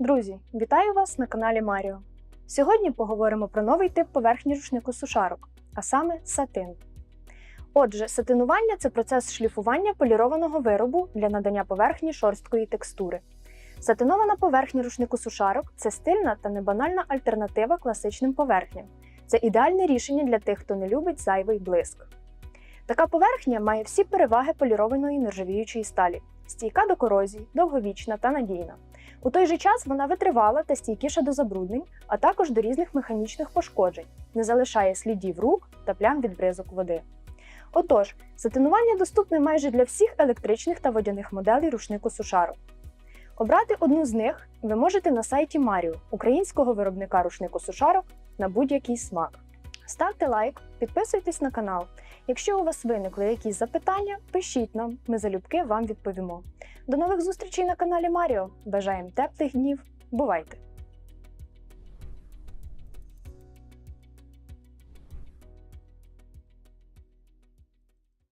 Друзі, вітаю вас на каналі Маріо. Сьогодні поговоримо про новий тип поверхні рушнику сушарок, а саме сатин. Отже, сатинування це процес шліфування полірованого виробу для надання поверхні шорсткої текстури. Сатинована поверхня рушнику сушарок це стильна та небанальна альтернатива класичним поверхням. Це ідеальне рішення для тих, хто не любить зайвий блиск. Така поверхня має всі переваги полірованої нержавіючої сталі: стійка до корозії, довговічна та надійна. У той же час вона витривала та стійкіша до забруднень, а також до різних механічних пошкоджень, не залишає слідів рук та плям від бризок води. Отож, сатинування доступне майже для всіх електричних та водяних моделей рушнику сушарок. Обрати одну з них ви можете на сайті Маріо, українського виробника рушнику сушарок, на будь-який смак. Ставте лайк, підписуйтесь на канал. Якщо у вас виникли якісь запитання, пишіть нам, ми залюбки вам відповімо. До нових зустрічей на каналі Маріо. Бажаємо теплих днів. Бувайте!